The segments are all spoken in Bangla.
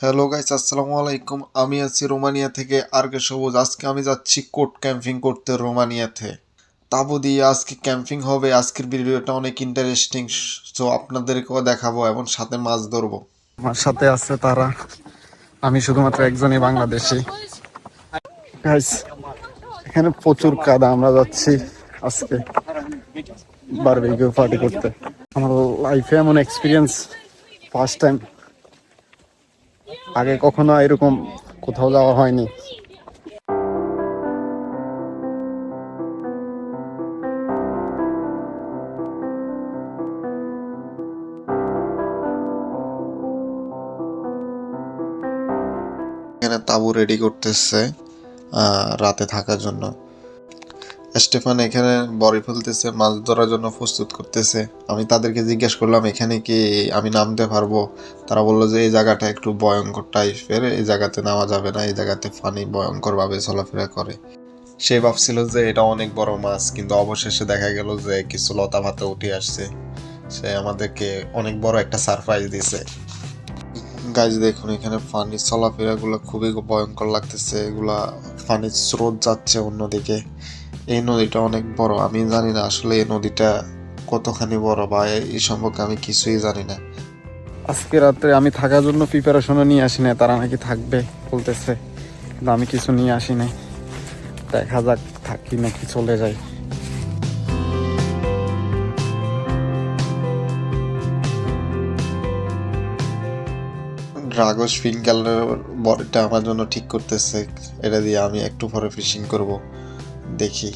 হ্যালো গাইস আসসালামু আলাইকুম। আমি আছি রোমানিয়া থেকে আর কে সবুজ। আজকে আমি যাচ্ছি কোট ক্যাম্পিং করতে রোমানিয়াতে। তাবু দিয়ে আজকে ক্যাম্পিং হবে। আজকের ভিডিওটা অনেক ইন্টারেস্টিং সো আপনাদেরকেও দেখাবো এবং সাথে মাছ ধরবো। আমার সাথে আছে তারা। আমি শুধুমাত্র একজনই বাংলাদেশি। Guys, এখানে প্রচুর কাদা। আমরা যাচ্ছি আজকে বারবিকিউ পার্টি করতে। আমার লাইফে এমন এক্সপিরিয়েন্স ফার্স্ট টাইম আগে কখনো এরকম কোথাও যাওয়া হয়নি। এখানে তাবু রেডি করতেছে রাতে থাকার জন্য। স্টেফান এখানে বড়ি ফেলতেছে, মাছ ধরার জন্য প্রস্তুত করতেছে। আমি তাদেরকে জিজ্ঞেস করলাম, এখানে কি আমি নামতে পারব? তারা বলল যে, এই জায়গাটা একটু ভয়ঙ্কর টাইপের, এই জায়গাতে নামা যাবে না, এই জায়গাতে ফানি, ভয়ঙ্করভাবে চলাফেরা করে। সে ভাবছিল যে, এটা অনেক বড় মাছ। কিন্তু অবশেষে দেখা গেল যে, কিছু লতা পাতা উঠে আসছে। সে আমাদেরকে অনেক বড় একটা সারপ্রাইজ দিছে। গাইজ, দেখুন, এখানে পানির চলাফেরাগুলো খুবই ভয়ঙ্কর লাগতেছে। এগুলা পানির স্রোত যাচ্ছে অন্যদিকে। এই নদীটা অনেক বড়। আমি জানি না আসলে এই নদীটা কতখানি বড় বা এই সম্পর্কে আমি কিছুই জানি না। আজকে রাত্রে আমি থাকার জন্য প্রিপারেশনও নিয়ে আসি না তারা নাকি থাকবে বলতেছে। কিন্তু আমি কিছু নিয়ে আসি নাই। দেখা যাক থাকি নাকি চলে যাই। ড্রাগস ফিঙ্গালের বডিটা আমার জন্য ঠিক করতেছে। এটা দিয়ে আমি একটু পরে ফিশিং করব। দেখি।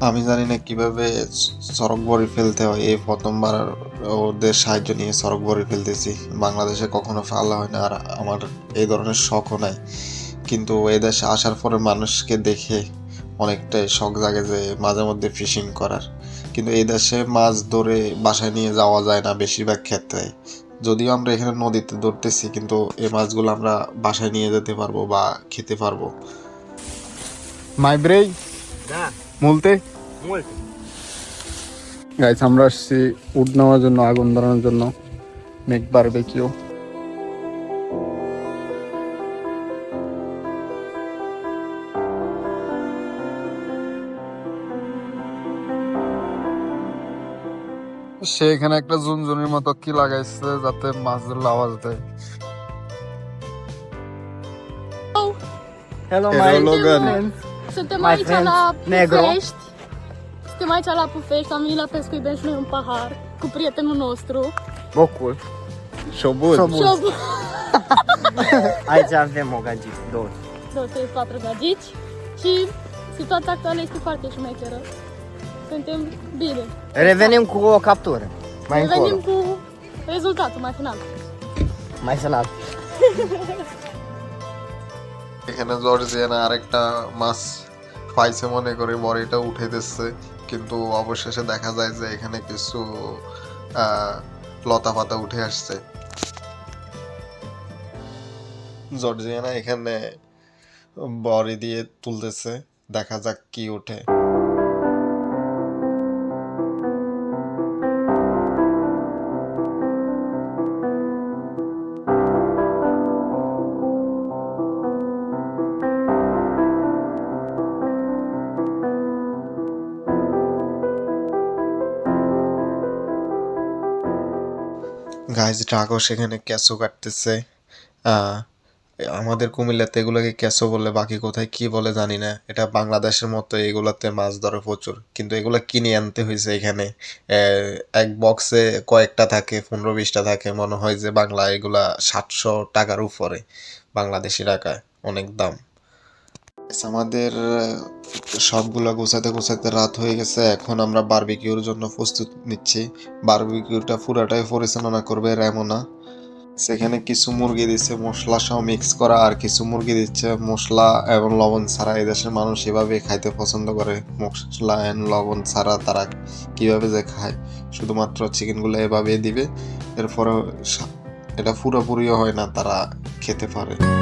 আমি জানি না কীভাবে সড়ক বড়ি ফেলতে হয়। এই প্রথমবার ওদের সাহায্য নিয়ে সড়ক বড়ি ফেলতেছি। বাংলাদেশে কখনো ফেলা হয় না আর আমার এই ধরনের শখও নাই। কিন্তু এই দেশে আসার পরে মানুষকে দেখে অনেকটাই শখ জাগে যে মাঝে মধ্যে ফিশিং করার। কিন্তু এই দেশে মাছ ধরে বাসায় নিয়ে যাওয়া যায় না বেশিরভাগ ক্ষেত্রে। যদিও আমরা এখানে নদীতে ধরতেছি কিন্তু এই মাছগুলো আমরা বাসায় নিয়ে যেতে পারব বা খেতে পারব। মাই ব্রেই Da, মুলতে. গাইস আমরা আসছি উড নেওয়ার জন্য আগুন ধরানোর জন্য। মেক বারবেকিউ সে এখানে একটা ঝুনঝুনির মতো কি লাগাইছে যাতে মাছ ধরলে আওয়াজ দেয় Hello, Hello, my Logan. Suntem aici friends, la negro. Pufești. Suntem aici la Pufești, am venit la pescuit bench noi un pahar cu prietenul nostru. Bocul. Șobuz. Șobuz. Șobuz. aici avem o gagici, două. Două, trei, patru gagici. Și situația actuală este foarte șmecheră. Suntem bine. Revenim cu o captură. Mai Revenim încolo. cu rezultatul mai final. Mai final. এখানে জর্জিয়ানা আরেকটা মাছ পাইছে মনে করে, বড়িটা উঠে দিচ্ছে। কিন্তু অবশেষে দেখা যায় যে এখানে কিছু লতা পাতা উঠে আসছে। জর্জিয়ানা এখানে বড়ি দিয়ে তুলতেছে। দেখা যাক কি ওঠে। গাইজ ড্রাগো সেখানে ক্যাসো কাটতেছে। আমাদের কুমিল্লাতে এগুলোকে ক্যাসো বলে, বাকি কোথায় কি বলে জানি না। এটা বাংলাদেশের মতো, এগুলাতে মাছ ধরে প্রচুর। কিন্তু এগুলো কিনে আনতে হয়েছে এখানে। এক বক্সে কয়েকটা থাকে, পনেরো বিশটা থাকে। মনে হয় যে বাংলা এগুলা সাতশো টাকার উপরে, বাংলাদেশি টাকায়, অনেক দাম। আমাদের সবগুলা গোছাতে গোছাতে রাত হয়ে গেছে। এখন আমরা বারবিকিউর জন্য প্রস্তুত নিচ্ছি। বারবিকিউটা পুরাটাই পরিচালনা করবে রেমোনা। সেখানে কিছু মুরগি দিচ্ছে মশলা সহ মিক্স করা, আর কিছু মুরগি দিচ্ছে। মশলা এবং লবণ ছাড়া এই দেশের মানুষ এভাবে খাইতে পছন্দ করে। মশলা এন্ড লবণ ছাড়া তারা কীভাবে যে খায়, শুধুমাত্র চিকেনগুলো এভাবেই দিবে। এরপরে এটা পুরোপুরিও হয় না, তারা খেতে পারে।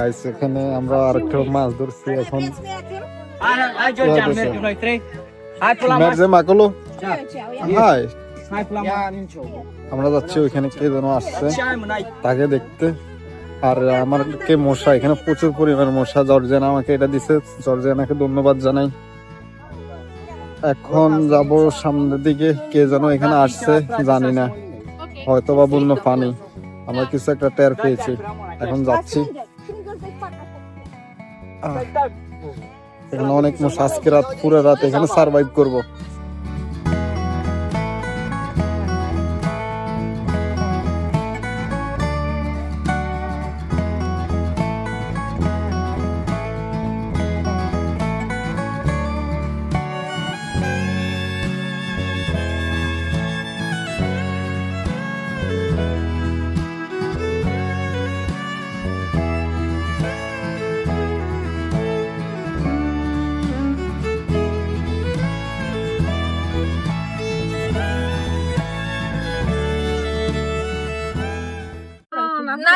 গাইস এখানে আমরা আরেকটা মাছ ধরছি এখন. আমরা যাচ্ছি ওইখানে কে যেন আসছে? তাকে দেখতে। আর আমার কে মশা এখানে প্রচুর পরিমাণ মশা। জর্জিয়ানা আমাকে এটা দিছে। জর্জিয়ানাকে ধন্যবাদ জানাই। এখন যাব সামনের দিকে কে যেন এখানে আসছে জানি না। হয়তো বা বন্য পানি। আমরা কিছু একটা টের পেয়েছি। এখন যাচ্ছি। এখানে অনেক মশা আজকে রাত পুরো রাত এখানে সার্ভাইভ করব।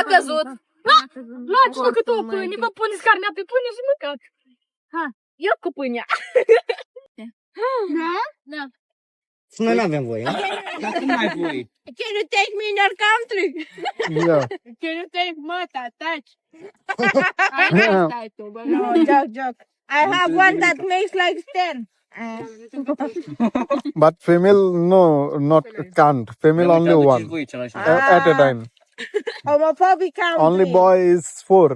नाकाजोत लाच नको तो कोणी मग Can you take me in your country? Yeah. Can you take Mata? Touch. I have no, joke, joke. I have one that makes like 10. but female, no, not can't. Female only one ah. at a time. Homophobic country. Only boy is four.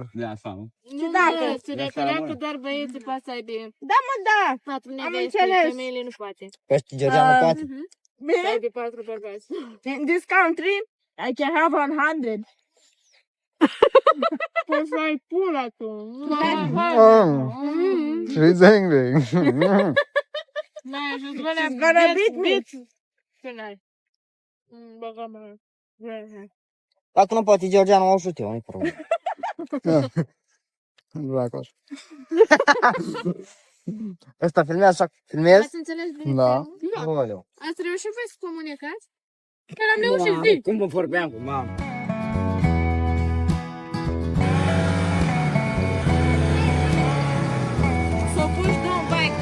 Ciudate. Se referea că doar băieții poate să aibă Da, mă, da. patru Am neveste, înțeles. femeile nu poate. Păi, Georgiana Uh, poate. Să Me, aibă patru bărbați. in this country, I can have one hundred. Poți să ai pula tu. Oh, she's angry. N-ai ajuns, She's gonna beat me. Ce n-ai? Mm, Băga mea. Dacă nu poate Georgiana, o ajut eu, nu-i problemă. Dracos. Ăsta filmează așa, filmez? Ați înțeles bine? Da. filmul? Aoleu. Ați reușit voi să comunicați? Chiar am reușit, zi. Cum vă vorbeam cu mama?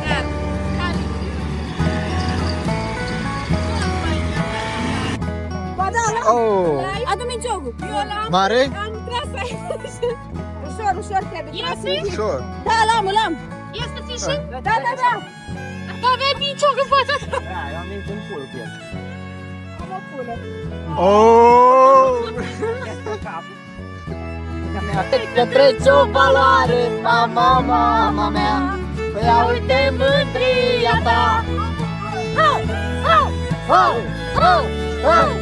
Car. Ba da, Oh. Eu l-am, Mare? am tras aici. Ușor, ușor trebuie. Iese? Sure. Da, l-am, l-am. Este ți și? Da, da, da. Da, aveai pincioc în fața ta. Da, eu am venit în pulă cu el. Am o pulă. Oh! Că trece o valoare, mama, mama mea Păi ia uite mândria ta Au, au, au, au, au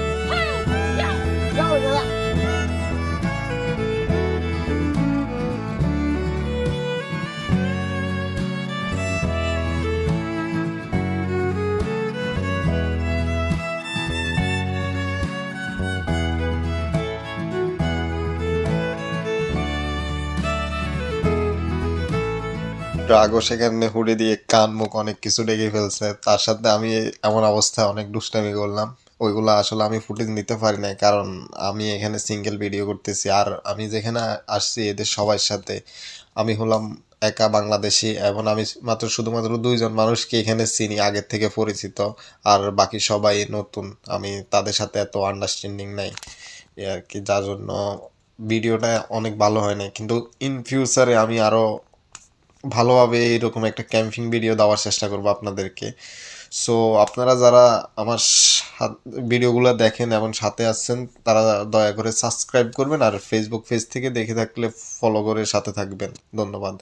ড্রাগো সেখানে হুডি দিয়ে কান, মুখ অনেক কিছু ডেকে ফেলছে। তার সাথে আমি এমন অবস্থায় অনেক দুষ্টামি করলাম। ওইগুলো আসলে আমি ফুটেজ নিতে পারি না কারণ আমি এখানে সিঙ্গেল ভিডিও করতেছি। আর আমি যেখানে আসছি এদের সবার সাথে আমি হলাম একা বাংলাদেশি এবং আমি মাত্র শুধুমাত্র দুইজন মানুষকে এখানে চিনি, আগের থেকে পরিচিত। আর বাকি সবাই নতুন। আমি তাদের সাথে এত আন্ডারস্ট্যান্ডিং নাই। আর কি, যার জন্য ভিডিওটা অনেক ভালো হয় নাই। কিন্তু ইন ফিউচারে আমি আরও ভালোভাবে এরকম একটা ক্যাম্পিং ভিডিও দেওয়ার চেষ্টা করব আপনাদেরকে। সো আপনারা যারা আমার ভিডিওগুলো দেখেন এবং সাথে আসছেন তারা দয়া করে সাবস্ক্রাইব করবেন আর ফেসবুক পেজ থেকে দেখে থাকলে ফলো করে সাথে থাকবেন। ধন্যবাদ।